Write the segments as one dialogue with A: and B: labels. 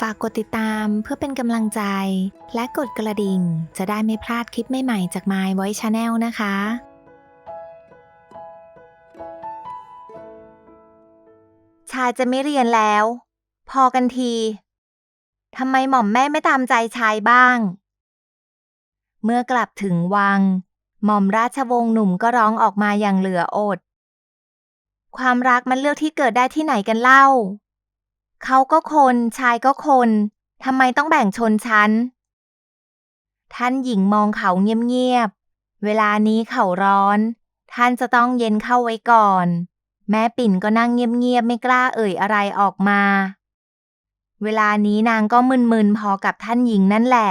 A: ฝากกดติดตามเพื่อเป็นกำลังใจ และกดกระดิ่ง จะได้ไม่พลาดคลิปใหม่ๆจาก My Voice Channel นะคะ
B: ชายจะไม่เรียนแล้ว พอกันทีทำไมหม่อมแม่ไม่ตามใจชายบ้าง เมื่อกลับถึงวัง หม่อมราชวงศ์หนุ่มก็ร้องออกมาอย่างเหลืออด ความรักมันเลือกที่เกิดได้ที่ไหนกันเล่า เขาก็คนชายก็คน ทำไมต้องแบ่งชนชั้น ท่านหญิงมองเขาเงียบๆ เวลานี้เขาร้อน ท่านจะต้องเย็นเข้าไว้ก่อน แม่ปิ่นก็นั่งเงียบๆ ไม่กล้าเอ่ยอะไรออกมา เวลานี้นางก็มึนๆ พอกับท่านหญิงนั่นแหละ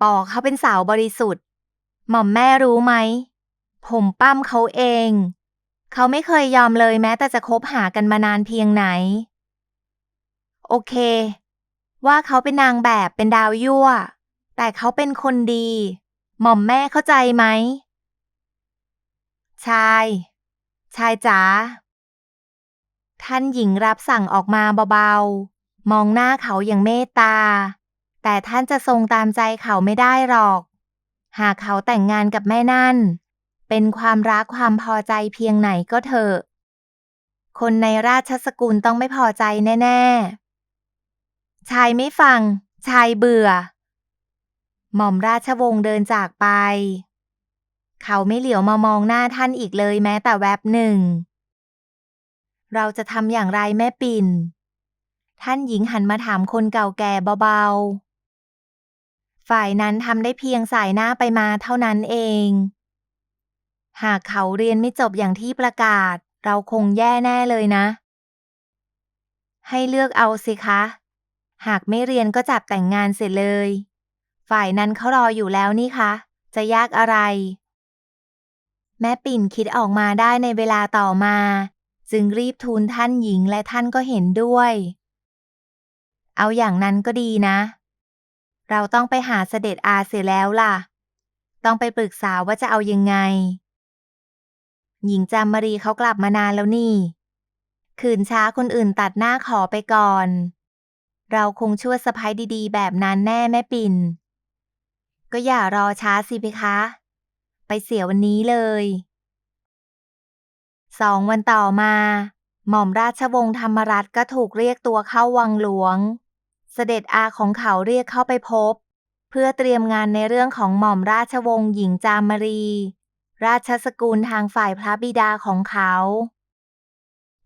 B: ปอเขาเป็นสาวบริสุทธิ์ หม่อมแม่รู้ไหม ผมปั้มเขาเอง เขาไม่เคยยอมเลยแม้แต่จะคบหากันมานานเพียงไหน โอเค ว่าเขาเป็นนางแบบเป็นดาวยั่ว แต่เขาเป็นคนดี หม่อมแม่เข้าใจไหม ชาย ชายจ๋า ท่านหญิงรับสั่งออกมาเบาๆ มองหน้าเขาอย่างเมตตา แต่ท่านจะทรงตามใจเขาไม่ได้หรอก หากเขาแต่งงานกับแม่นั่น เป็นความรักความพอใจเพียงไหนก็เถอะ คนในราชสกุลต้องไม่พอใจแน่ ๆ ชายไม่ฟัง ชายเบื่อ หม่อมราชวงศ์เดินจากไป เขาไม่เหลียวมามองหน้าท่านอีกเลยแม้แต่แวบหนึ่ง เราจะทำอย่างไรแม่ปิ่น ท่านหญิงหันมาถามคนเก่าแก่เบาๆ ฝ่ายนั้นทำได้เพียงสายหน้าไปมาเท่านั้นเอง หากเขาเรียนไม่จบอย่างที่ประกาศ เราคงแย่แน่เลยนะ ให้เลือกเอาสิคะ หากไม่เรียนก็จับแต่งงานเสร็จเลย ฝ่ายนั้นเขารออยู่แล้วนี่คะ จะยากอะไร แม่ปิ่นคิดออกมาได้ในเวลาต่อมา จึงรีบทูลท่านหญิงและท่านก็เห็นด้วย เอาอย่างนั้นก็ดีนะ เราต้องไปหาเสด็จอาเสียแล้วล่ะ ต้องไปปรึกษาว่าจะเอายังไง หญิงจามมารีเขากลับมานานแล้วนี่ ขืนช้าคนอื่นตัดหน้าขอไปก่อน เราคงช่วยสะพ้ยดีๆ แบบนั้นแน่แม่ปิ่น ก็อย่ารอช้าสิเพคะ ไปเสียวันนี้เลย สองวันต่อมา หม่อมราชวงศ์ธรรมรัตน์ก็ถูกเรียกตัวเข้าวังหลวง เสด็จอาของเขาเรียกเข้าไปพบ เพื่อเตรียมงานในเรื่องของหม่อมราชวงศ์หญิงจามรี ราชสกุลทางฝ่ายพระบิดาของเขา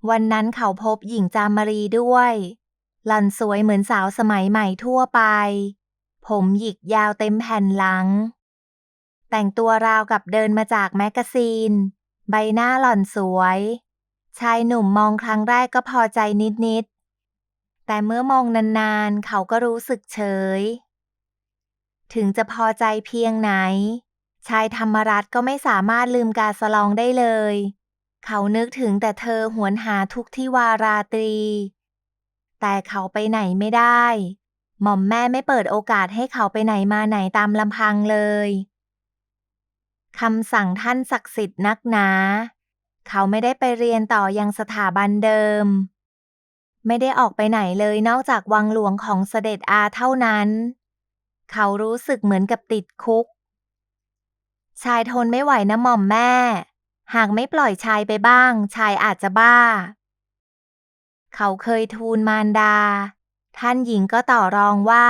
B: วันนั้นเขาพบหญิงจามรีด้วย หล่อนสวยเหมือนสาวสมัยใหม่ทั่วไป ผมหยิกยาวเต็มแผ่นหลัง แต่งตัวราวกับเดินมาจากแมกกาซีน ใบหน้าหล่อนสวย ชายหนุ่มมองครั้งแรกก็พอใจนิดๆ แต่เมื่อมองนานๆ เขาก็รู้สึกเฉย ถึงจะพอใจเพียงไหน ชายธรรมรัตก็ไม่สามารถลืมกาสลองได้เลย เขานึกถึงแต่เธอหวนหาทุกที่วาราตรี แต่เขาไปไหนไม่ได้ หม่อมแม่ไม่เปิดโอกาสให้เขาไปไหนมาไหนตามลำพังเลยคำสั่งท่านศักดิ์สิทธิ์นักหนา เขาไม่ได้ไปเรียนต่อยังสถาบันเดิม ไม่ได้ออกไปไหนเลยนอกจากวังหลวงของเสด็จอาเท่านั้น เขารู้สึกเหมือนกับติดคุก ชายทนไม่ไหวนะหม่อมแม่ หากไม่ปล่อยชายไปบ้าง ชายอาจจะบ้า เขาเคยทูลมารดา ท่านหญิงก็ต่อรองว่า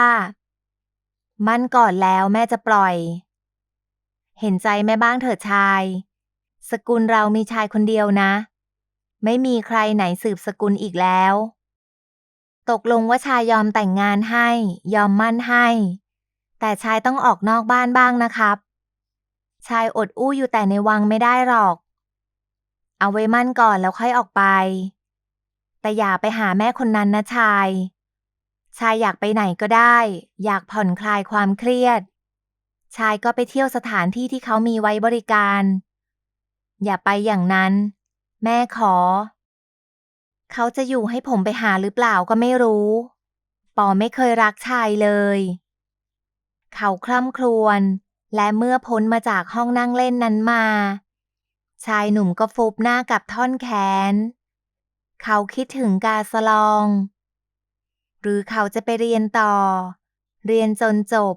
B: มั่นก่อนแล้วแม่จะปล่อย เห็นใจแม่บ้างเถิดชาย สกุลเรามีชายคนเดียวนะ ไม่มีใครไหนสืบสกุลอีกแล้ว ตกลงว่าชายยอมแต่งงานให้ ยอมมั่นให้ แต่ชายต้องออกนอกบ้านบ้างนะครับ ชายอดอู้อยู่แต่ในวังไม่ได้หรอก เอาไว้มั่นก่อนแล้วค่อยออกไป แต่อย่าไปหาแม่คนนั้นนะชาย ชายอยากไปไหนก็ได้ อยากผ่อนคลายความเครียด ชายก็ไปเที่ยวสถานที่ที่เขามีไว้บริการ อย่าไปอย่างนั้น แม่ขอ เขาจะอยู่ให้ผมไปหาหรือเปล่าก็ไม่รู้ ปอไม่เคยรักชายเลย เขาคร่ำครวญ และเมื่อพ้นมาจากห้องนั่งเล่นนั้นมา ชายหนุ่มก็ฟุบหน้ากับท่อนแขน เขาคิดถึงกาสลอง หรือเขาจะไปเรียนต่อ เรียนจนจบ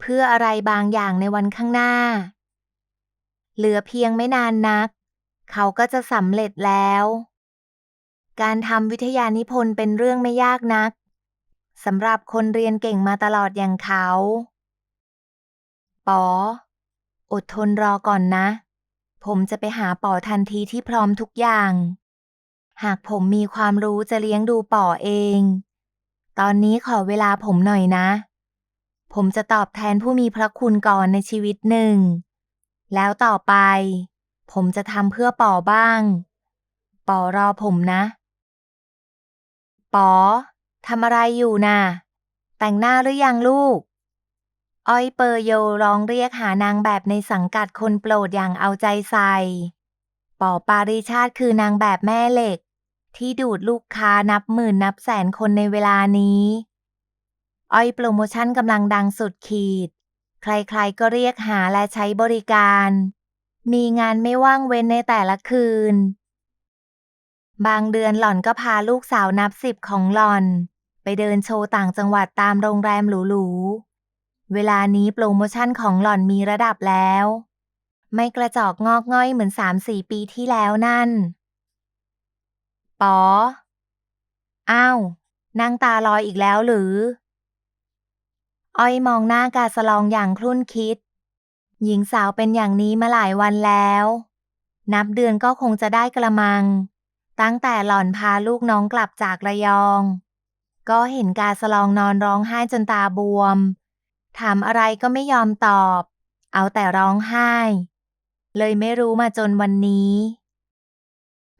B: เพื่ออะไรบางอย่างในวันข้างหน้า เหลือเพียงไม่นานนัก เขาก็จะสำเร็จแล้ว การทำวิทยานิพนธ์เป็นเรื่องไม่ยากนักสำหรับคนเรียนเก่งมาตลอดอย่างเขา ปออดทนรอก่อนนะ ผมจะไปหาป๋อทันทีที่พร้อมทุกอย่าง หากผมมีความรู้จะเลี้ยงดูป๋อเอง ตอนนี้ขอเวลาผมหน่อยนะ ผมจะตอบแทนผู้มีพระคุณก่อนในชีวิตหนึ่ง แล้วต่อไป ผมจะทำเพื่อป๋อบ้าง ป๋อรอผมนะ ป๋อทำอะไรอยู่น่ะ แต่งหน้าหรือยังลูก อ้อยเปอร์โยร้องเรียกหานางแบบในสังกัดคนโปรดอย่างเอาใจใส่ ปอปาริชาติคือนางแบบแม่เหล็ก ที่ดูดลูกค้านับหมื่นนับแสนคนในเวลานี้ อ้อยโปรโมชั่นกำลังดังสุดขีด ใครๆก็เรียกหาและใช้บริการ มีงานไม่ว่างเว้นในแต่ละคืน บางเดือนหล่อนก็พาลูกสาวนับสิบของหล่อน ไปเดินโชว์ต่างจังหวัดตามโรงแรมหรูๆ เวลานี้โปรโมชั่นของหล่อนมีระดับแล้ว ไม่กระจอกงอกง่อยเหมือนสามสี่ปีที่แล้วนั่นปออ้าว นั่งตาลอยอีกแล้วหรือ อ้อยมองหน้ากาสลองอย่างครุ่นคิด หญิงสาวเป็นอย่างนี้มาหลายวันแล้ว นับเดือนก็คงจะได้กระมัง ตั้งแต่หล่อนพาลูกน้องกลับจากระยอง ก็เห็นกาสลองนอนร้องไห้จนตาบวม ถามอะไรก็ไม่ยอมตอบ เอาแต่ร้องไห้ เลยไม่รู้มาจนวันนี้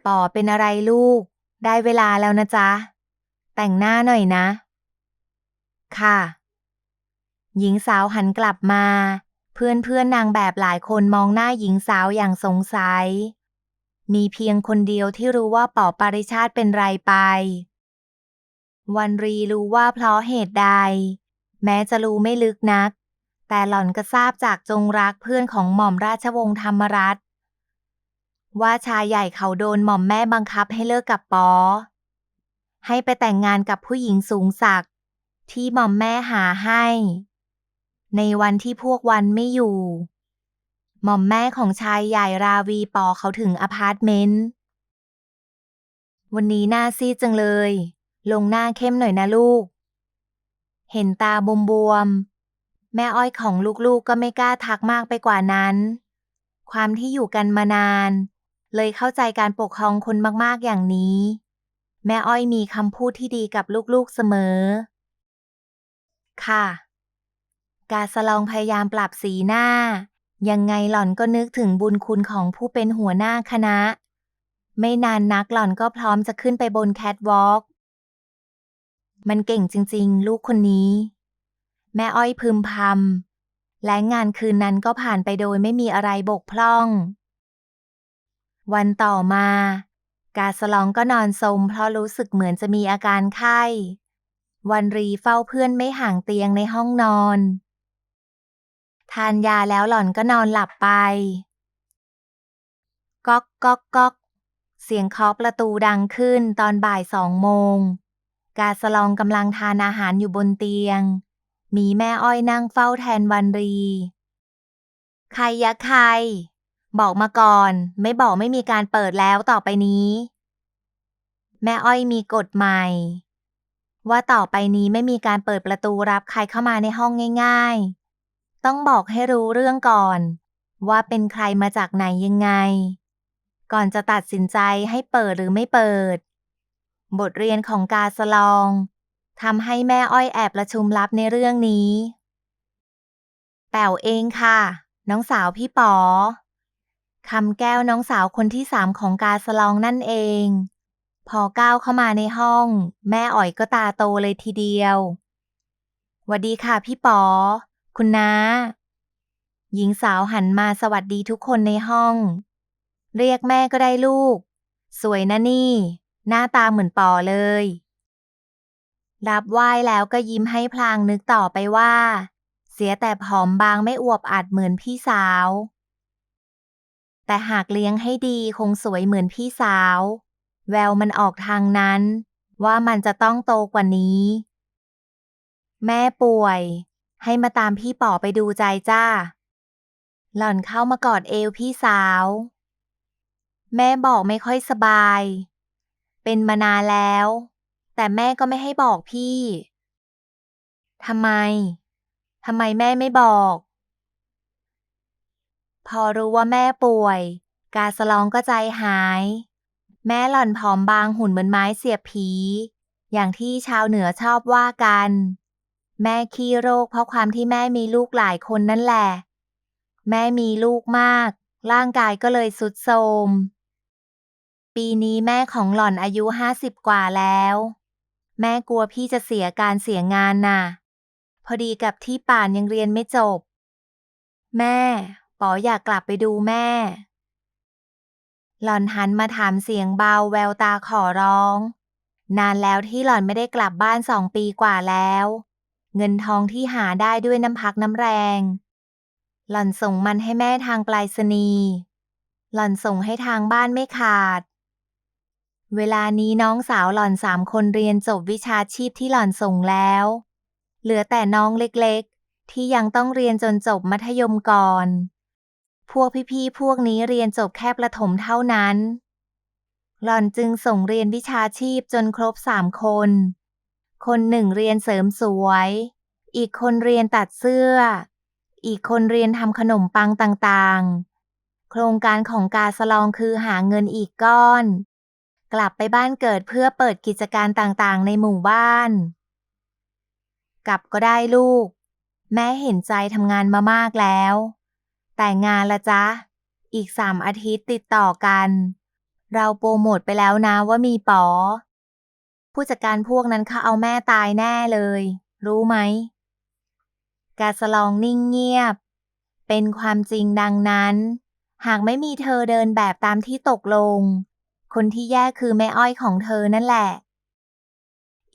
B: ป่อเป็นอะไรลูก ได้เวลาแล้วนะจ๊ะ แต่งหน้าหน่อยนะ ค่ะ หญิงสาวหันกลับมา เพื่อนเพื่อนนางแบบหลายคนมองหน้าหญิงสาวอย่างสงสัย มีเพียงคนเดียวที่รู้ว่าป่อปริชาติเป็นไรไป วันรีรู้ว่าเพราะเหตุใด แม้จะรู้ไม่ลึกนัก แต่หล่อนก็ทราบจากจงรักเพื่อนของหม่อมราชวงศ์ธรรมรัตน์ว่าชายใหญ่เขาโดนหม่อมแม่บังคับให้เลิกกับปอ ให้ไปแต่งงานกับผู้หญิงสูงศักดิ์ที่หม่อมแม่หาให้ ในวันที่พวกวันไม่อยู่ หม่อมแม่ของชายใหญ่ราวีปอเขาถึงอพาร์ตเมนต์ วันนี้หน้าซีดจังเลย ลงหน้าเข้มหน่อยนะลูก เห็นตาบวมบวมๆแม่อ้อยของลูกๆก็ไม่กล้าทักมากไปกว่านั้น ความที่อยู่กันมานาน เลยเข้าใจการปกครองคนมากๆอย่างนี้ แม่อ้อยมีคำพูดที่ดีกับลูกๆเสมอ ค่ะ กาสลองพยายามปรับสีหน้า ยังไงหล่อนก็นึกถึงบุญคุณของผู้เป็นหัวหน้าคณะ ไม่นานนักหล่อนก็พร้อมจะขึ้นไปบนแคทวอล์ก มันเก่งจริง ๆ ลูกคนนี้ แม่อ้อยพึมพำและงานคืนนั้นก็ผ่านไปโดยไม่มีอะไรบกพร่อง วันต่อมา กาสลองก็นอนสมเพราะรู้สึกเหมือนจะมีอาการไข้ วันรีเฝ้าเพื่อนไม่ห่างเตียงในห้องนอน ทานยาแล้วหล่อนก็นอนหลับไป ก๊อกก๊อกก๊อกเสียงเคาะประตูดังขึ้นตอนบ่ายสองโมง กาสลองกำลังทานอาหารอยู่บนเตียง มีแม่อ้อยนั่งเฝ้าแทนวันรี ใครยะใคร บอกมาก่อน ไม่บอกไม่มีการเปิดแล้วต่อไปนี้ แม่อ้อยมีกฎใหม่ ว่าต่อไปนี้ไม่มีการเปิดประตูรับใครเข้ามาในห้องง่าย ๆ ต้องบอกให้รู้เรื่องก่อน ว่าเป็นใครมาจากไหนยังไง ก่อนจะตัดสินใจให้เปิดหรือไม่เปิด บทเรียนของกาสลองทำให้แม่อ้อยแอบประชุมลับในเรื่องนี้ แป๋วเองค่ะ น้องสาวพี่ป๋อคำแก้วน้องสาวคนที่สามของกาสลองนั่นเอง พอก้าวเข้ามาในห้อง แม่อ๋อยก็ตาโตเลยทีเดียวหวัดดีค่ะพี่ป๋อ คุณน้า หญิงสาวหันมาสวัสดีทุกคนในห้อง เรียกแม่ก็ได้ลูก สวยนะนี่ หน้าตาเหมือนปอเลย รับไหว้แล้วก็ยิ้มให้พลางนึกต่อไปว่า เสียแต่ผอมบางไม่อวบอัดเหมือนพี่สาว แต่หากเลี้ยงให้ดีคงสวยเหมือนพี่สาว แววมันออกทางนั้น ว่ามันจะต้องโตกว่านี้ แม่ป่วย ให้มาตามพี่ป๋อไปดูใจจ้า หล่อนเข้ามากอดเอวพี่สาว แม่บอกไม่ค่อยสบาย เป็นมานานแล้ว แต่แม่ก็ไม่ให้บอกพี่ทำไมทำไมแม่ไม่บอก พอรู้ว่าแม่ป่วย กาสลองก็ใจหาย แม่หล่อนผอมบางหุ่นเหมือนไม้เสียบผี อย่างที่ชาวเหนือชอบว่ากัน แม่ขี้โรคเพราะความที่แม่มีลูกหลายคนนั่นแหละ แม่มีลูกมาก ร่างกายก็เลยสุดโทรม ปีนี้แม่ของหล่อนอายุห้าสิบกว่าแล้ว แม่กลัวพี่จะเสียการเสียงานน่ะ พอดีกับที่ป่านยังเรียนไม่จบ แม่ป๋ออยากกลับไปดูแม่ หล่อนหันมาถามเสียงเบาแววตาขอร้อง นานแล้วที่หล่อนไม่ได้กลับบ้านสองปีกว่าแล้ว เงินทองที่หาได้ด้วยน้ำพักน้ำแรง หล่อนส่งมันให้แม่ทางปลายสนีหล่อนส่งให้ทางบ้านไม่ขาด เวลานี้น้องสาวหล่อนสามคนเรียนจบวิชาชีพที่หล่อนส่งแล้ว เหลือแต่น้องเล็กๆ ที่ยังต้องเรียนจนจบมัธยมก่อน พวกพี่ๆ พวกนี้เรียนจบแค่ประถมเท่านั้น หล่อนจึงส่งเรียนวิชาชีพจนครบสามคน คนหนึ่งเรียนเสริมสวย อีกคนเรียนตัดเสื้อ อีกคนเรียนทำขนมปังต่างๆ โครงการของกาสลองคือหาเงินอีกก้อน กลับไปบ้านเกิดเพื่อเปิดกิจการต่างๆ ในหมู่บ้าน กลับก็ได้ลูก แม่เห็นใจทำงานมามากแล้ว แต่งานละจ๊ะ อีกสามอาทิตย์ติดต่อกัน เราโปรโมทไปแล้วนะว่ามีป๋อ ผู้จัดการพวกนั้นเขาเอาแม่ตายแน่เลย รู้ไหมกาสลองนิ่งเงียบ เป็นความจริงดังนั้น หากไม่มีเธอเดินแบบตามที่ตกลง คนที่แย่คือแม่อ้อยของเธอนั่นแหละ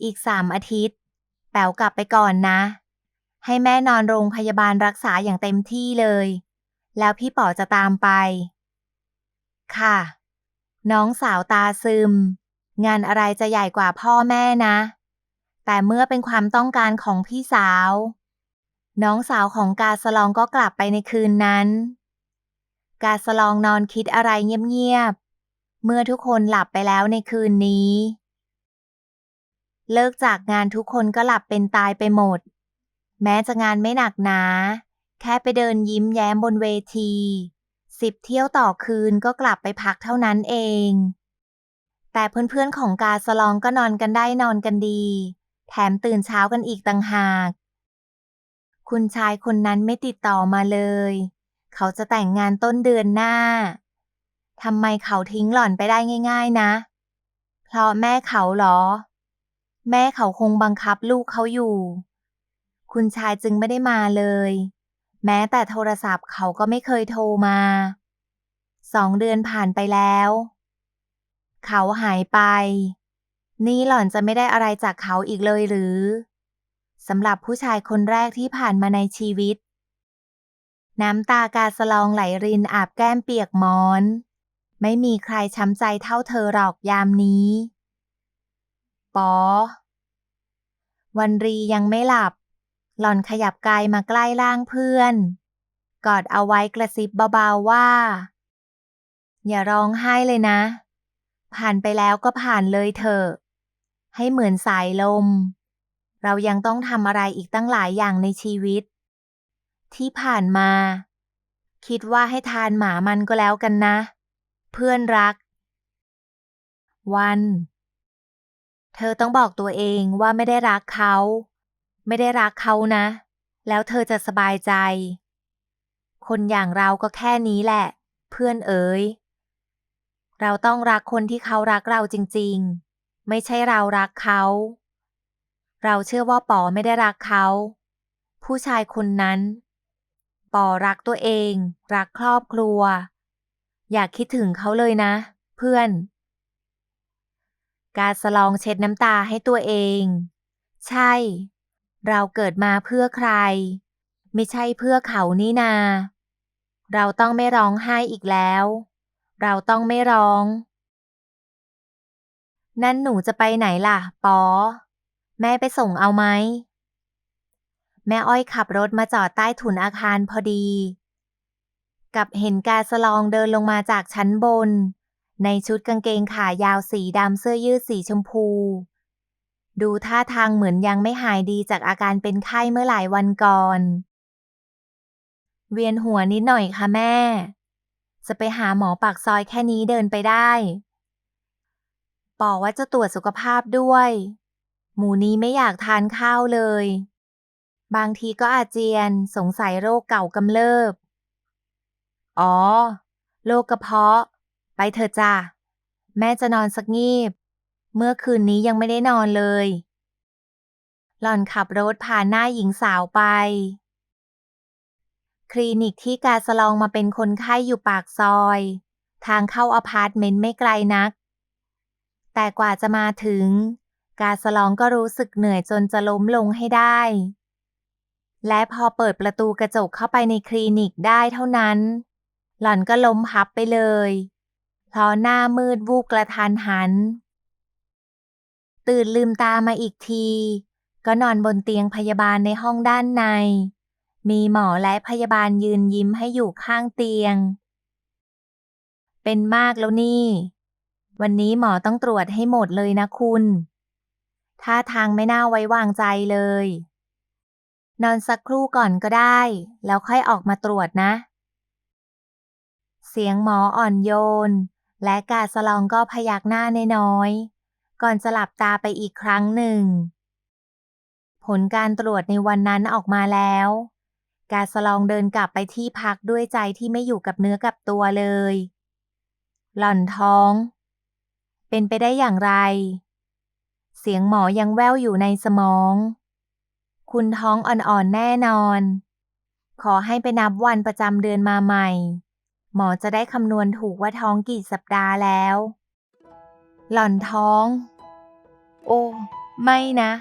B: อีกสามอาทิตย์ แป๋วกลับไปก่อนนะ ให้แม่นอนโรงพยาบาลรักษาอย่างเต็มที่เลย แล้วพี่ป๋อจะตามไป ค่ะ น้องสาวตาซึม งานอะไรจะใหญ่กว่าพ่อแม่นะ แต่เมื่อเป็นความต้องการของพี่สาว น้องสาวของกาสลองก็กลับไปในคืนนั้น กาสลองนอนคิดอะไรเงียบ เมื่อทุกคนหลับไปแล้วในคืนนี้ เลิกจากงานทุกคนก็หลับเป็นตายไปหมด แม้จะงานไม่หนักหนา แค่ไปเดินยิ้มแย้มบนเวทีสิบเที่ยวต่อคืนก็กลับไปพักเท่านั้นเอง แต่เพื่อนๆของกาสลองก็นอนกันได้นอนกันดี แถมตื่นเช้ากันอีกต่างหาก คุณชายคนนั้นไม่ติดต่อมาเลย เขาจะแต่งงานต้นเดือนหน้า ทำไมเขาทิ้งหล่อนไปได้ง่าย ๆ นะ เพราะแม่เขาเหรอ แม่เขาคงบังคับลูกเขาอยู่ คุณชายจึงไม่ได้มาเลย แม้แต่โทรศัพท์เขาก็ไม่เคยโทรมา สองเดือนผ่านไปแล้ว เขาหายไป นี่หล่อนจะไม่ได้อะไรจากเขาอีกเลยหรือสำหรับผู้ชายคนแรกที่ผ่านมาในชีวิต น้ำตากาสลองไหลรินอาบแก้มเปียกมอน ไม่มีใครช้ำใจเท่าเธอหรอกยามนี้ ปอ วันรียังไม่หลับ หล่อนขยับกายมาใกล้ร่างเพื่อน กอดเอาไว้กระซิบเบาๆว่า อย่าร้องไห้เลยนะ ผ่านไปแล้วก็ผ่านเลยเถอะ ให้เหมือนสายลม เรายังต้องทำอะไรอีกตั้งหลายอย่างในชีวิต ที่ผ่านมา คิดว่าให้ทานหมามันก็แล้วกันนะ เพื่อนรัก วัน เธอต้องบอกตัวเองว่าไม่ได้รักเขา ไม่ได้รักเขานะ แล้วเธอจะสบายใจ คนอย่างเราก็แค่นี้แหละ เพื่อนเอ๋ย เราต้องรักคนที่เขารักเราจริง ๆ ไม่ใช่เรารักเขา เราเชื่อว่าป๋อไม่ได้รักเขา ผู้ชายคนนั้นป๋อรักตัวเอง รักครอบครัว อยากคิดถึงเขาเลยนะ เพื่อน กาสลองเช็ดน้ำตาให้ตัวเอง ใช่ เราเกิดมาเพื่อใคร ไม่ใช่เพื่อเขานี่นา เราต้องไม่ร้องไห้อีกแล้ว เราต้องไม่ร้อง นั่นหนูจะไปไหนล่ะ ปอ แม่ไปส่งเอาไหม แม่อ้อยขับรถมาจอดใต้ถุนอาคารพอดี กับเห็นกาสลองเดินลงมาจากชั้นบน ในชุดกางเกงขายาวสีดำเสื้อยืดสีชมพู ดูท่าทางเหมือนยังไม่หายดีจากอาการเป็นไข้เมื่อหลายวันก่อน เวียนหัวนิดหน่อยค่ะแม่ จะไปหาหมอปากซอยแค่นี้เดินไปได้บอกว่าจะตรวจสุขภาพด้วย หมูนี้ไม่อยากทานข้าวเลย บางทีก็อาเจียนสงสัยโรคเก่ากำเริบ อ๋อโรคกระเพาะ ไปเถอะจ้ะแม่จะนอนสักงีบ เมื่อคืนนี้ยังไม่ได้นอนเลย หล่อนขับรถผ่านหน้าหญิงสาวไป คลินิกที่กาสลองมาเป็นคนไข้อยู่ปากซอย ทางเข้าอพาร์ตเมนต์ไม่ไกลนัก แต่กว่าจะมาถึง กาสลองก็รู้สึกเหนื่อยจนจะล้มลงให้ได้ และพอเปิดประตูกระจกเข้าไปในคลินิกได้เท่านั้น หล่อนก็ล้มพับไปเลย เพราะหน้ามืดวูบกระทันหัน ตื่นลืมตามาอีกที ก็นอนบนเตียงพยาบาลในห้องด้านใน มีหมอและพยาบาลยืนยิ้มให้อยู่ข้างเตียง เป็นมากแล้วนี่ วันนี้หมอต้องตรวจให้หมดเลยนะคุณท่าทางไม่น่าไว้วางใจเลย นอนสักครู่ก่อนก็ได้ แล้วค่อยออกมาตรวจนะ เสียงหมออ่อนโยน และกาสลองก็พยักหน้าน้อยๆก่อนจะหลับตาไปอีกครั้งหนึ่ง ผลการตรวจในวันนั้นออกมาแล้ว กาสลองเดินกลับไปที่พักด้วยใจที่ไม่อยู่กับเนื้อกับตัวเลย หล่อนท้อง เป็นไปได้อย่างไร เสียงหมอยังแว่วอยู่ในสมอง คุณท้องอ่อนๆแน่นอน ขอให้ไปนับวันประจำเดือนมาใหม่ หมอจะได้คำนวณถูกว่าท้องกี่สัปดาห์แล้ว หล่อนท้อง โอ้ ไม่นะ